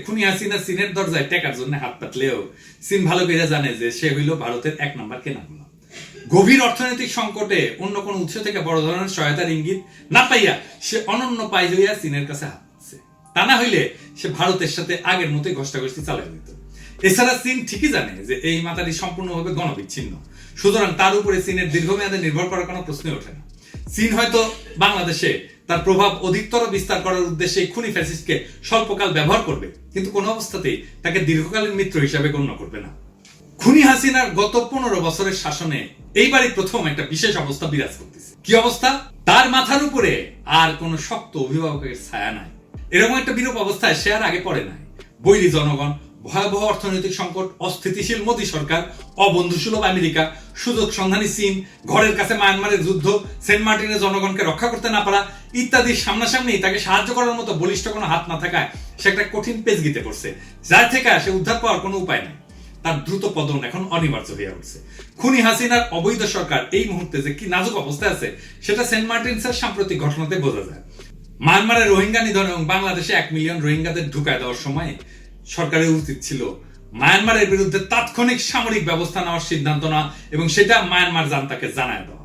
খুনি হাসিনা চীনের দরজায় টেকার জন্য হাত পাতলেও চীন ভালো করে জানে যে সে হইল ভারতের এক নম্বর কেনা। গভীর অর্থনৈতিক সংকটে অন্য কোন উৎস থেকে বড় ধরনের সহায়তার ইঙ্গিত না পাইয়া সে অনন্য পাই হইয়া চীনের কাছে হাত তা না হইলে সে ভারতের সাথে আগের মতোই ঘষ্টাঘষ্টি চালাই দিত। এছাড়া চীন ঠিকই জানে যে এই মাতারি সম্পূর্ণভাবে গণবিচ্ছিন্ন। সুতরাং তার উপরে চীনের দীর্ঘমেয়াদে নির্ভর করার কোনো প্রশ্নই ওঠে না। চীন হয়তো বাংলাদেশে তার প্রভাব অধিকতর বিস্তার করার উদ্দেশ্যে খুনি ফ্যাসিস্টকে স্বল্পকাল ব্যবহার করবে, কিন্তু কোনো অবস্থাতেই তাকে দীর্ঘকালীন মিত্র হিসাবে গণ্য করবে না। খুনি হাসিনার গত পনেরো বছরের শাসনে এইবারই প্রথম একটা বিশেষ অবস্থা বিরাজ করতেছে। কি অবস্থা? তার মাথার উপরে আর কোনো শক্ত অভিভাবকের ছায়া নাই। এরকম একটা বিরূপ অবস্থায় সে আর আগে পড়ে নাই। বৈরী জনগণ ভয়াবহ অর্থনৈতিক সংকট, অস্থিতিশীল মোদী সরকার, অবন্ধুসুলভ আমেরিকা, সুযোগ সন্ধানী চীন, ঘরের কাছে মায়ানমারের যুদ্ধ, সেন্ট মার্টিনের জনগণকে রক্ষা করতে না পারা ইত্যাদি সামনাসামনি তাকে সাহায্য করার মতো বলিষ্ঠ কোনো হাত না থাকায় সে একটা কঠিন পেজ গিতে পড়ছে। যার থেকে সে উদ্ধার পাওয়ার কোনো উপায় নেই। তার দ্রুত পতন এখন অনিবার্য হয়ে উঠছে। খুনি হাসিনার অবৈধ সরকার এই মুহূর্তে যে কি নাজুক অবস্থায় আছে, সেটা সেন্ট মার্টিনসের সাম্প্রতিক ঘটনাতে বোঝা যায়। মায়ানমারের রোহিঙ্গা নিধন এবং বাংলাদেশে এক মিলিয়ন রোহিঙ্গাদের ঢুকায় দেওয়ার সময় সরকারের উচিত ছিল মায়ানমারের বিরুদ্ধে তাৎক্ষণিক সামরিক ব্যবস্থা নেওয়ার সিদ্ধান্ত নেওয়া এবং সেটা মায়ানমার জানতাকে জানায় দেওয়া।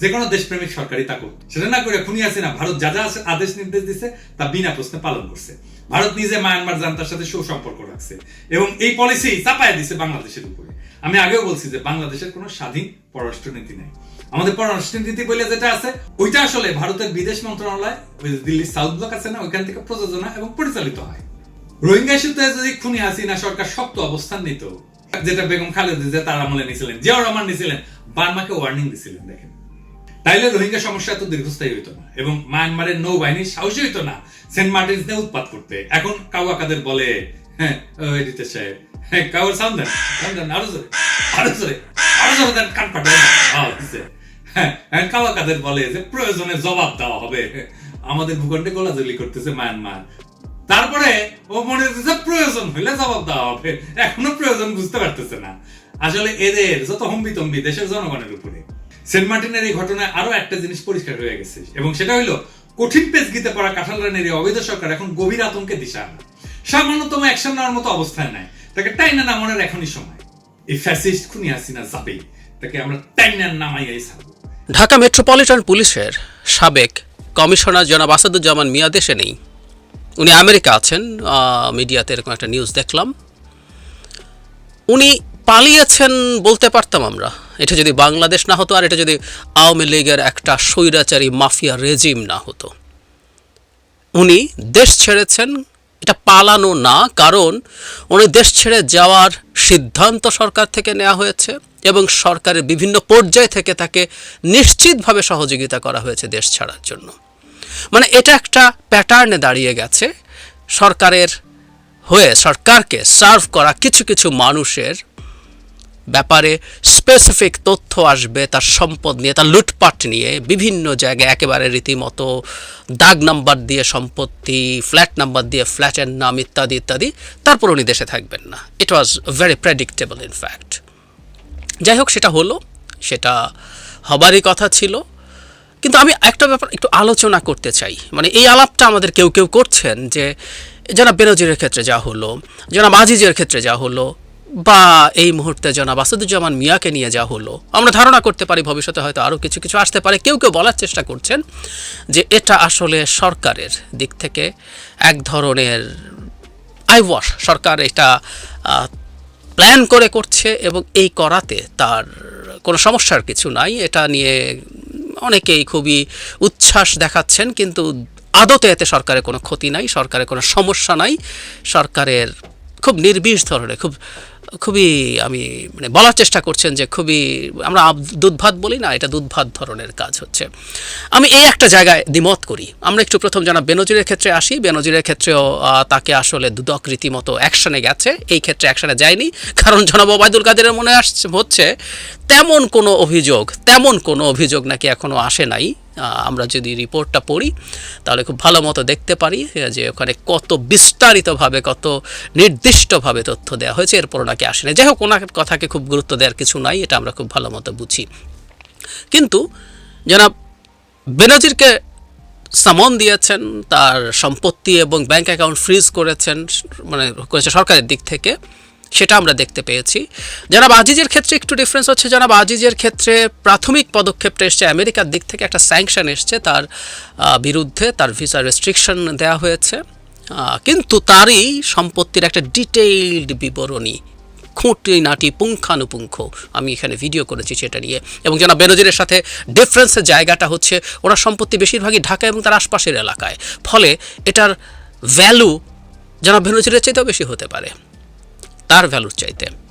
যে কোনো দেশপ্রেমিক সরকারই তা করত সেটা না করে খুনি আছে না, ভারত যা যা আদেশ নির্দেশ দিছে তা বিনা প্রশ্নে পালন করছে। ভারত নিজে মায়ানমার জান্তার সাথে সুসম্পর্ক রাখছে এবং এই পলিসি চাপায় দিছে বাংলাদেশের উপরে। আমি আগেও বলছি যে বাংলাদেশের কোনো স্বাধীন পররাষ্ট্র নীতি নেই। আমাদের পররাষ্ট্র নীতি বলে যেটা আছে, ওইটা আসলে ভারতের বিদেশ মন্ত্রণালয় দিল্লির সাউথ ব্লক আছে না, ওইখান থেকে প্রযোজনা এবং পরিচালিত হয়। রোহিঙ্গা ইস্যুতে যদি খুনি হাসিনা সরকার শক্ত অবস্থান নিত, যেটা বেগম খালেদা যে তার আমলে নিয়েছিলেন জিয়াউর রহমান নিয়েছিলেন বার্মাকে ওয়ার্নিং দিছিলেন, দেখেন। তাইলে রোহিঙ্গা সমস্যা এত দীর্ঘস্থায়ী হইতো না, এবং মায়ানমারের নৌবাহিনী সাহসী হইতো না সেন্ট মার্টিনস নিয়ে উৎপাত করতে। এখন কাউয়া কাদের বলে হ্যাঁ হ্যাঁ হ্যাঁ হ্যাঁ বলে যে প্রয়োজনে জবাব দেওয়া হবে। আমাদের ভূখণ্ডে গোলাগুলি করতেছে মায়ানমার। তারপরে ও মনে হচ্ছে প্রয়োজন হইলে জবাব দেওয়া হবে। এখনও প্রয়োজন বুঝতে পারতেছে না। আসলে এদের যত হম্বিতম্বি দেশের জনগণের উপরে। সেন্ট মার্টিনের এই ঘটনায় আরও একটা জিনিস পরিষ্কার হয়ে গেছে, এবং সেটা হইল কঠিন পেজ গিতে পড়া কাঁঠাল রানের এই অবৈধ সরকার এখন গভীর আতঙ্কে দিশা সামান্যতম অ্যাকশন নেওয়ার মতো অবস্থায় নাই তাকে টাইনা নামানোর এখনই সময়। এই ফ্যাসিস্ট খুনি হাসিনা যাবেই। তাকে আমরা টাইনা নামাইয়াই ছাড়বো। ঢাকা মেট্রোপলিটন পুলিশের সাবেক কমিশনার জনাব আসাদুজ্জামান মিয়া দেশে নেই। উনি আমেরিকা আছেন মিডিয়াতে এরকম একটা নিউজ দেখলাম। উনি পালিয়েছেন বলতে পারতাম আমরা। এটা যদি বাংলাদেশ না হতো, আর এটা যদি আওয়ামী লীগের একটা স্বৈরাচারী মাফিয়া রেজিম না হতো। উনি দেশ ছেড়েছেন, এটা পালানো না, কারণ উনি দেশ ছেড়ে যাওয়ার সিদ্ধান্ত সরকার থেকে নেওয়া হয়েছে এবং সরকারের বিভিন্ন পর্যায় থেকে তাকে নিশ্চিতভাবে সহযোগিতা করা হয়েছে দেশ ছাড়ার জন্য। মানে এটা একটা প্যাটার্নে দাঁড়িয়ে গেছে। সরকারের হয়ে, সরকারকে সার্ভ করা কিছু কিছু মানুষের ব্যাপারে স্পেসিফিক তথ্য আসবে, তার সম্পদ নিয়ে, তার লুটপাট নিয়ে, বিভিন্ন জায়গায় একেবারে রীতিমতো দাগ নাম্বার দিয়ে সম্পত্তি ফ্ল্যাট নাম্বার দিয়ে ফ্ল্যাটের নাম ইত্যাদি ইত্যাদি, তারপর উনি দেশে থাকবেন না। It was very predictable in fact যাই হোক, সেটা হলো, সেটা হবারই কথা ছিল। কিন্তু আমি একটা ব্যাপার একটু আলোচনা করতে চাই। মানে এই আলাপটা আমাদের কেউ কেউ করছেন যে, জনাব বেনজিরের ক্ষেত্রে যা হলো, জনাব আজিজের ক্ষেত্রে যা হলো, বা এই মুহূর্তে জনাব আসাদুজ্জামান মিয়াকে নিয়ে যা হলো, আমরা ধারণা করতে পারি ভবিষ্যতে হয়তো আরও কিছু কিছু আসতে পারে। কেউ কেউ বলার চেষ্টা করছেন যে, এটা আসলে সরকারের দিক থেকে এক ধরনের আই ওয়াশ সরকার এটা প্ল্যান করে করছে এবং এই করাতে তার কোনো সমস্যার কিছু নাই। এটা নিয়ে অনেকেই খুবই উচ্ছ্বাস দেখাচ্ছেন, কিন্তু আদতে এতে সরকারের কোনো ক্ষতি নাই সরকারের কোনো সমস্যা নাই, সরকারের খুব নির্বিষ ধরনের, খুব খুবই, আমি মানে বলার চেষ্টা করছেন যে খুবই, আমরা আব- দুধ ভাত বলি না, এটা দুধ ভাত ধরনের কাজ হচ্ছে। আমি এই একটা জায়গায় দ্বিমত করি। আমরা একটু প্রথম জানা বেনজিরের ক্ষেত্রে আসি। বেনজিরের ক্ষেত্রেও তাকে আসলে দুদক রীতিমতো অ্যাকশনে গেছে। এই ক্ষেত্রে অ্যাকশনে যায়নি। কারণ জনাব ওবায়দুল কাদেরের মনে আসছে হচ্ছে, তেমন কোনো অভিযোগ, তেমন কোনো অভিযোগ নাকি এখনও আসে নাই। আমরা যদি রিপোর্টটা পড়ি, তাহলে খুব ভালো মতো দেখতে পারি, যে ওখানে কত বিস্তারিতভাবে, কত নির্দিষ্টভাবে তথ্য দেওয়া হয়েছে। এরপর নাকি আসে না যাই হোক ওনার কথাকে খুব গুরুত্ব দেওয়ার কিছু নাই, এটা আমরা খুব ভালো মতো বুঝি। কিন্তু জনাব বেনাজিরকে সামন দিয়েছেন, তার সম্পত্তি এবং ব্যাংক অ্যাকাউন্ট ফ্রিজ করেছেন মানে করেছে সরকারের দিক থেকে, সেটা আমরা দেখতে পেয়েছি। জনাব আজিজের ক্ষেত্রে একটু ডিফারেন্স হচ্ছে, জনাব আজিজের ক্ষেত্রে প্রাথমিক পদক্ষেপটা এসছে, আমেরিকার দিক থেকে একটা স্যাংশন এসছে, তার বিরুদ্ধে তার ভিসা রেস্ট্রিকশন দেওয়া হয়েছে। কিন্তু তারই সম্পত্তির একটা ডিটেইলড বিবরণী খুঁটি, নাটি, পুঙ্খানুপুঙ্খ। আমি এখানে ভিডিও করেছি সেটা নিয়ে। এবং যেন বেনজিরের সাথে ডিফারেন্সের জায়গাটা হচ্ছে, ওরা সম্পত্তি বেশিরভাগই ঢাকা এবং তার আশপাশের এলাকায়। ফলে এটার ভ্যালু যেন বেনজিরের চাইতেও বেশি হতে পারে। তার ভ্যালুর চাইতে।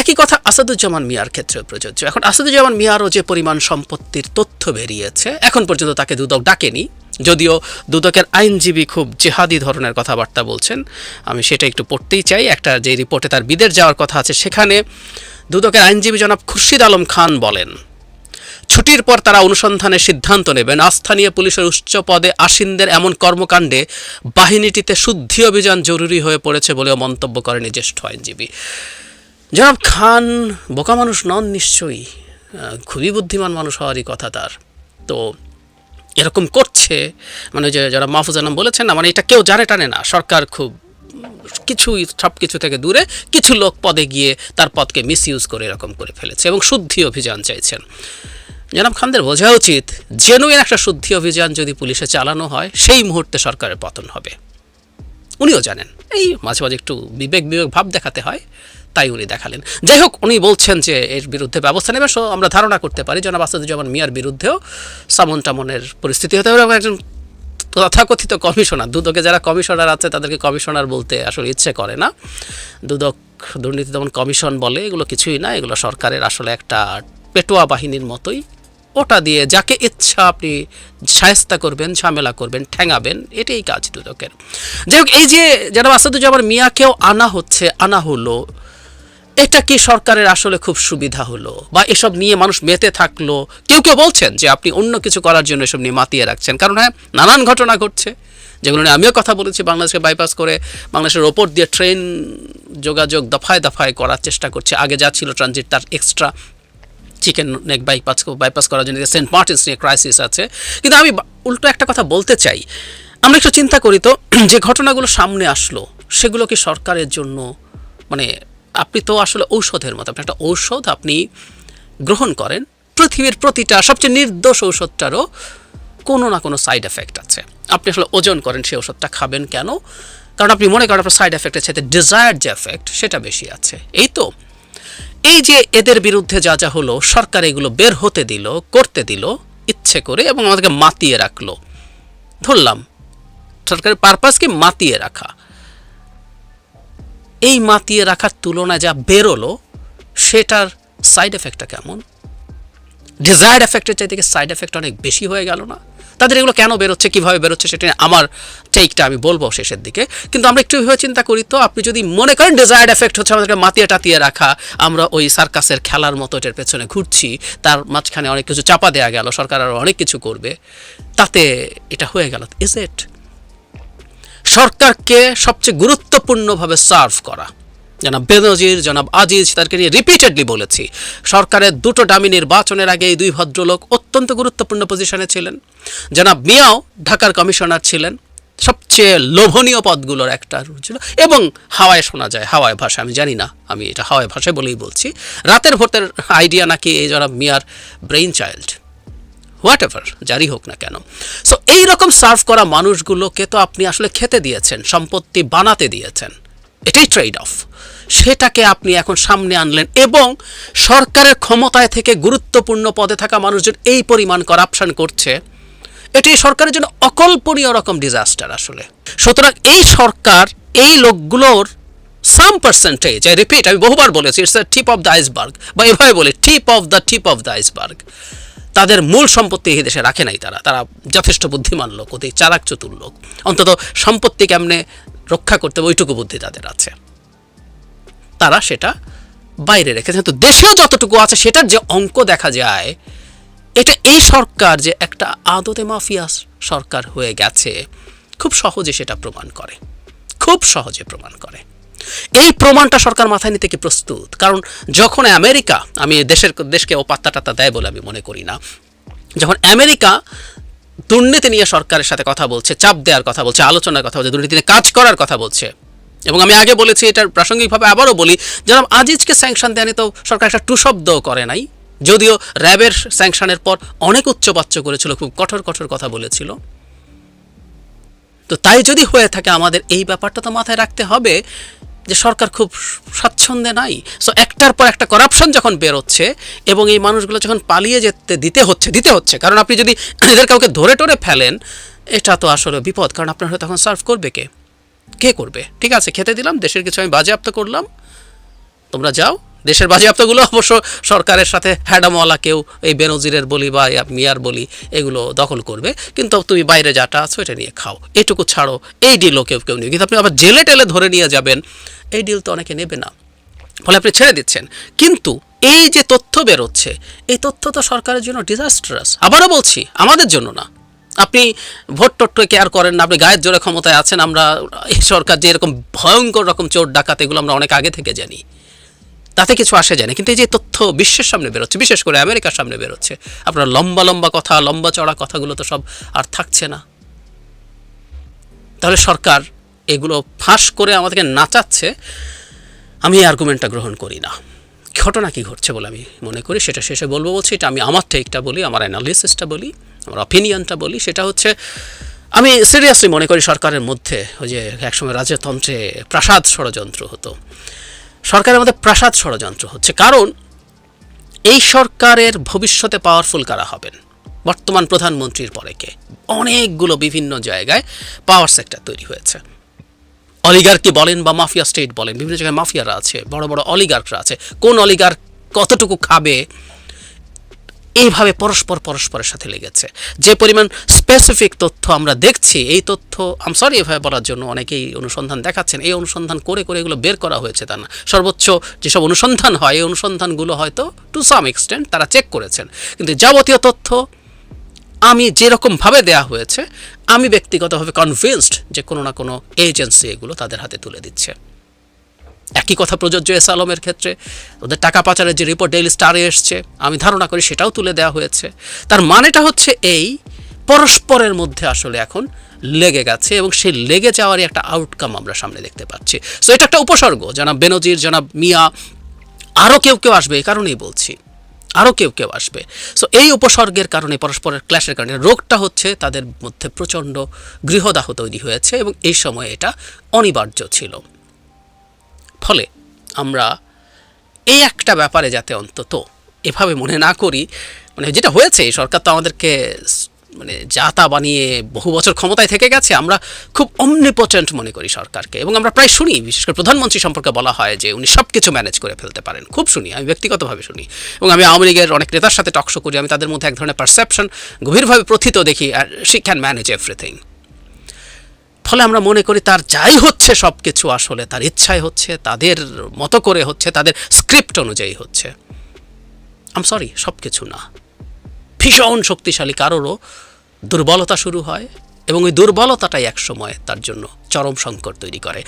একই কথা আসাদুজ্জামান মিয়ার ক্ষেত্রে প্রযোজ্য। এখন আসাদুজ্জামান মিয়ারও যে পরিমাণ সম্পত্তির তথ্য বেরিয়েছে, এখন পর্যন্ত তাকে দুদক ডাকেনি। যদিও দুদকের আইনজীবী খুব জেহাদি ধরনের কথাবার্তা বলছেন। আমি সেটা একটু পড়তেই চাই। একটা যে রিপোর্টে তার বিদের যাওয়ার কথা আছে, সেখানে দুদকের আইনজীবী জনাব খুরশিদ আলম খান বলেন, ছুটির পর তারা অনুসন্ধানের সিদ্ধান্ত নেবেন। স্থানীয় পুলিশের উচ্চ পদে আসীনদের এমন কর্মকাণ্ডে বাহিনীটিতে শুদ্ধি অভিযান জরুরি হয়ে পড়েছে বলেও মন্তব্য করেন জ্যেষ্ঠ আইনজীবী। জনাব খান, বোকা মানুষ নন নিশ্চয়ই। খুবই বুদ্ধিমান মানুষ হওয়ারই কথা তার। তো এরকম করছে মানে যে যারা মাহফুজ আলম বলেছেন না মানে এটা কেউ জানে টানে না। সরকার খুব কিছুই সব কিছু থেকে দূরে, কিছু লোক পদে গিয়ে তার পদকে মিসইউজ করে এরকম করে ফেলেছে এবং শুদ্ধি অভিযান চাইছেন। জনাব খানদের বোঝা উচিত জেনুইন একটা শুদ্ধি অভিযান যদি পুলিশে চালানো হয়, সেই মুহূর্তে সরকারের পতন হবে। উনিও জানেন, এই মাঝে মাঝে একটু বিবেক বিবেক ভাব দেখাতে হয়। তাই উনি দেখালেন। যাই হোক, উনি বলছেন যে এর বিরুদ্ধে ব্যবস্থা নেবেন সো আমরা ধারণা করতে পারি। জনাব আসাদুজ্জামান মিয়ার বিরুদ্ধেও সামন টামনের পরিস্থিতি হতে পারে একজন তথাকথিত কমিশনার, দুদকে যারা কমিশনার আছে তাদেরকে কমিশনার বলতে আসলে ইচ্ছে করে না। দুদক দুর্নীতি দমন কমিশন বলে, এগুলো কিছুই না, এগুলো সরকারের আসলে একটা পেটোয়া বাহিনীর মতোই। ওটা দিয়ে যাকে ইচ্ছা আপনি সায়স্তা করবেন, ঝামেলা করবেন, ঠেঙাবেন, এটাই কাজ দুদকের। যাই হোক, এই যে যারা আসাদুজ্জামান মিয়াকেও আনা হচ্ছে, আনা হলো এটা কি সরকারের আসলে খুব সুবিধা হলো? বা এসব নিয়ে মানুষ মেতে থাকল? কেউ কেউ বলছেন যে আপনি অন্য কিছু করার জন্য এসব নিয়ে মাতিয়ে রাখছেন। কারণ হ্যাঁ নানান ঘটনা ঘটছে। যেগুলো নিয়ে আমিও কথা বলেছি বাংলাদেশকে বাইপাস করে, বাংলাদেশের ওপর দিয়ে ট্রেন যোগাযোগ দফায় দফায় করার চেষ্টা করছে। আগে যা ছিল ট্রানজিট তার extra chicken neck bypass bypass করার জন্য সেন্ট মার্টিনস নিয়ে ক্রাইসিস আছে। কিন্তু আমি উল্টো একটা কথা বলতে চাই। আমরা একটু চিন্তা করি তো, যে ঘটনাগুলো সামনে আসলো, সেগুলো কি সরকারের জন্য মানে আপনি তো আসলে ঔষধের মতো, আপনি একটা ঔষধ আপনি গ্রহণ করেন, পৃথিবীর প্রতিটা, সবচেয়ে নির্দোষ ঔষধটারও কোনো না কোনো সাইড এফেক্ট আছে। আপনি আসলে ওজন করেন, সেই ওষুধটা খাবেন কেন? কারণ আপনি মনে করেন আপনার সাইড এফেক্টের সাথে ডিজায়ার্ড যে এফেক্ট সেটা বেশি আছে। এই তো, এই যে এদের বিরুদ্ধে যা যা হলো, সরকার এগুলো বের হতে দিল, করতে দিল, ইচ্ছে করে এবং আমাদেরকে মাতিয়ে রাখল। ধরলাম, সরকারের পারপাস কি মাতিয়ে রাখা। এই মাতিয়ে রাখার তুলনায় যা বেরোলো, সেটার সাইড এফেক্টটা কেমন? ডিজায়ার্ড এফেক্টের চাইতে সাইড এফেক্ট অনেক বেশি হয়ে গেল না? তাদের এগুলো কেন বেরোচ্ছে, কীভাবে বেরোচ্ছে, সেটা আমার টেকটা আমি বলব শেষের দিকে। কিন্তু আমরা একটু এভাবে চিন্তা করি তো, আপনি যদি মনে করেন ডিজায়ার্ড এফেক্ট হচ্ছে আমাদেরকে মাতিয়ে টাতিয়ে রাখা, আমরা ওই সার্কাসের খেলার মতো এটার পেছনে ঘুরছি, তার মাঝখানে অনেক কিছু চাপা দেওয়া গেল, সরকার আরও অনেক কিছু করবে, তাতে এটা হয়ে গেল। ইজ ইট সরকারকে সবচেয়ে গুরুত্বপূর্ণভাবে সার্ভ করা। জনাব বেনজির, জনাব আজিজ, তাদেরকে নিয়ে রিপিটেডলি বলেছি, সরকারের দুটো ডামি নির্বাচনের আগে এই দুই ভদ্রলোক অত্যন্ত গুরুত্বপূর্ণ পজিশনে ছিলেন। জনাব মিয়াও ঢাকার কমিশনার ছিলেন। সবচেয়ে লোভনীয় পদগুলোর একটা ছিল। এবং হাওয়ায় শোনা যায়, হাওয়ায় ভাষা আমি জানি না, আমি এটা হাওয়ায় ভাষায় বলেই বলছি। রাতের ভোটের আইডিয়া নাকি এই জনাব মিয়ার ব্রেইন চাইল্ড হোয়াট এভার জারি হোক না কেন। সো এইরকম সার্ভ করা মানুষগুলোকে তো আপনি আসলে খেতে দিয়েছেন, সম্পত্তি বানাতে দিয়েছেন। এটাই ট্রেড অফ সেটাকে আপনি এখন সামনে আনলেন এবং সরকারের ক্ষমতায় থেকে গুরুত্বপূর্ণ পদে থাকা মানুষজন এই পরিমাণ করাপশন করছে। এটি সরকারের জন্য অকল্পনীয় রকম ডিজাস্টার আসলে। সুতরাং এই সরকার, এই লোকগুলোর সাম পার্সেন্টেজ আই রিপিট আমি বহুবার বলেছি it's the tip of the iceberg বা এভাবে বলে tip of the tip of the iceberg তাদের মূল সম্পত্তি এই দেশে রাখে নাই তারা। তারা যথেষ্ট বুদ্ধিমান লোক, অতি চালাক চতুর লোক। অন্তত সম্পত্তি কেমনে রক্ষা করতে ওইটুকু বুদ্ধি তাদের আছে। তারা সেটা বাইরে রেখেছে। তো দেশেও যতটুকু আছে, সেটার যে অঙ্ক দেখা যায়, এটা এই সরকার যে একটা আদতে মাফিয়া সরকার হয়ে গেছে, খুব সহজে সেটা প্রমাণ করে। খুব সহজে প্রমাণ করে। এই প্রমাণটা সরকার মাথায় নিতে কি প্রস্তুত? কারণ যখন আমেরিকা, আমি দেশের দেশকে ও পাত্তা টাত্তা দেয় বলে আমি মনে করি না। যখন আমেরিকা দুর্নীতি নিয়ে সরকারের সাথে কথা বলছে, চাপ দেওয়ার কথা বলছে, আলোচনার কথা বলছে, দুর্নীতি নিয়ে কাজ করার কথা বলছে, এবং আমি আগে বলেছি এটার প্রাসঙ্গিকভাবে আবারও বলি, জনাব আজিজকে স্যাংশন দেয়নি তো সরকার একটা টু শব্দও করে নাই। যদিও র্যাবের স্যাংশনের পর অনেক উচ্চবাচ্য করেছিল, খুব কঠোর কঠোর কথা বলেছিল। তো তাই যদি হয়ে থাকে, আমাদের এই ব্যাপারটা তো মাথায় রাখতে হবে যে সরকার খুব স্বাচ্ছন্দ্যে নাই। সো একটার পর একটা করাপশন যখন বেরোচ্ছে এবং এই মানুষগুলো যখন পালিয়ে যেতে, দিতে হচ্ছে দিতে হচ্ছে, কারণ আপনি যদি এদের কাউকে ধরে টরে ফেলেন, এটা তো আসলে বিপদ, কারণ আপনার তখন সার্ভ করবে কে? কে করবে? ঠিক আছে, খেতে দিলাম, দেশের কিছু আমি বাজেয়াপ্ত করলাম, তোমরা যাও। দেশের বাজেয়াপ্তগুলো অবশ্য সরকারের সাথে হ্যাডামওয়ালা কেউ, এই বেনজিরের বলি বা মিয়ার বলি, এগুলো দখল করবে। কিন্তু তুমি বাইরে যাটা আছো, এটা নিয়ে খাও। এটুকু ছাড়ো। এই ডিলও কেউ কেউ নেবে। কিন্তু আপনি আবার জেলে টেলে ধরে নিয়ে যাবেন, এই ডিল তো অনেকে নেবে না। ফলে আপনি ছেড়ে দিচ্ছেন। কিন্তু এই যে তথ্য বেরোচ্ছে, এই তথ্য তো সরকারের জন্য ডিজাস্টারাস আবারও বলছি, আমাদের জন্য না। আপনি ভোট টোট কেয়ার করেন না। আপনি গায়ের জোরে ক্ষমতায় আছেন, আমরা এই সরকার যে এরকম ভয়ঙ্কর রকম চোর ডাকাত, এগুলো আমরা অনেক আগে থেকে জানি। তাতে কিছু আসে যায় না। কিন্তু এই যে তথ্য বিশ্বের সামনে বেরোচ্ছে, বিশেষ করে আমেরিকার সামনে বেরোচ্ছে, আপনার লম্বা লম্বা কথা, লম্বা চড়া কথাগুলো তো সব আর থাকছে না। তাহলে সরকার এগুলো ফাঁস করে আমাদেরকে নাচাচ্ছে, আমি এই আর্গুমেন্টটা গ্রহণ করি না। ঘটনা কি ঘটছে বলে আমি মনে করি, সেটা শেষে বলব, বলছি এটা আমি আমার টেকটা বলি, আমার অ্যানালিসিসটা বলি, আমার অপিনিয়নটা বলি, সেটা হচ্ছে আমি সিরিয়াসলি মনে করি সরকারের মধ্যে ওই যে একসময় রাজতন্ত্রে প্রাসাদ ষড়যন্ত্র হতো। সরকারের মধ্যে প্রাসাদ ষড়যন্ত্র হচ্ছে। কারণ এই সরকারের ভবিষ্যতে পাওয়ারফুল কারা হবেন? বর্তমান প্রধানমন্ত্রীর পরে কে? অনেকগুলো বিভিন্ন জায়গায় পাওয়ার সেক্টর তৈরি হয়েছে। অলিগার কি বলেন বা মাফিয়া স্টেট বলেন, বিভিন্ন জায়গায় মাফিয়ারা আছে, বড় বড় অলিগার্করা আছে। কোন অলিগার কতটুকু খাবে এইভাবে পরস্পর পরস্পরের সাথে লেগেছে। যে পরিমাণ স্পেসিফিক তথ্য আমরা দেখছি, এই তথ্য আম সরি এভাবে বলার জন্য অনেকেই অনুসন্ধান দেখাচ্ছেন, এই অনুসন্ধান করে করে এগুলো বের করা হয়েছে তা না। সর্বোচ্চ যেসব অনুসন্ধান হয়, এই অনুসন্ধানগুলো হয়তো টু সাম এক্সটেন্ট তারা চেক করেছেন। কিন্তু যাবতীয় তথ্য আমি যেরকমভাবে দেয়া হয়েছে, আমি ব্যক্তিগতভাবে কনভিন্সড যে কোনো না কোনো এজেন্সি এগুলো তাদের হাতে তুলে দিচ্ছে। একই কথা প্রযোজ্য এস আলমের ক্ষেত্রে। ওদের টাকা পাচারের যে রিপোর্ট ডেইলি স্টারে এসছে, আমি ধারণা করি সেটাও তুলে দেওয়া হয়েছে। তার মানেটা হচ্ছে এই, পরস্পরের মধ্যে আসলে এখন লেগে গেছে এবং সেই লেগে যাওয়ারই একটা আউটকাম আমরা সামনে দেখতে পাচ্ছি। সো এটা একটা উপসর্গ। জনাব বেনজির, জনাব মিয়া আরও কেউ কেউ আসবে, এই কারণেই বলছি। আরও কেউ কেউ আসবে। সো এই উপসর্গের কারণে, পরস্পরের ক্ল্যাশের কারণে রোগটা হচ্ছে তাদের মধ্যে প্রচণ্ড গৃহদাহ তৈরি হয়েছে এবং এই সময়ে এটা অনিবার্য ছিল। ফলে আমরা এই একটা ব্যাপারে যাতে অন্তত এভাবে মনে না করি মানে যেটা হয়েছে, সরকার তো আমাদেরকে মানে জাতা বানিয়ে বহু বছর ক্ষমতায় থেকে গেছে, আমরা খুব অমনিপোটেন্ট মনে করি সরকারকে। এবং আমরা প্রায় শুনি, বিশেষ করে প্রধানমন্ত্রী সম্পর্কে বলা হয় যে উনি সব কিছু ম্যানেজ করে ফেলতে পারেন। খুব শুনি, আমি ব্যক্তিগতভাবে শুনি। এবং আমি আওয়ামী লীগের অনেক নেতার সাথে টকশো করি, আমি তাদের মধ্যে এক ধরনের পারসেপশন গভীরভাবে প্রথিত দেখি, আর শি ক্যান ম্যানেজ এভরিথিং ফলে আমরা মনে করি তার যাই হচ্ছে সব কিছু আসলে, তার ইচ্ছায় হচ্ছে, তাদের মতো করে হচ্ছে, তাদের স্ক্রিপ্ট অনুযায়ী হচ্ছে। আম সরি সব কিছু না। ভীষণ শক্তিশালী, কারোরও দুর্বলতা শুরু হয় এবং ওই দুর্বলতাটাই একসময় তার জন্য চরম সংকট তৈরি করে।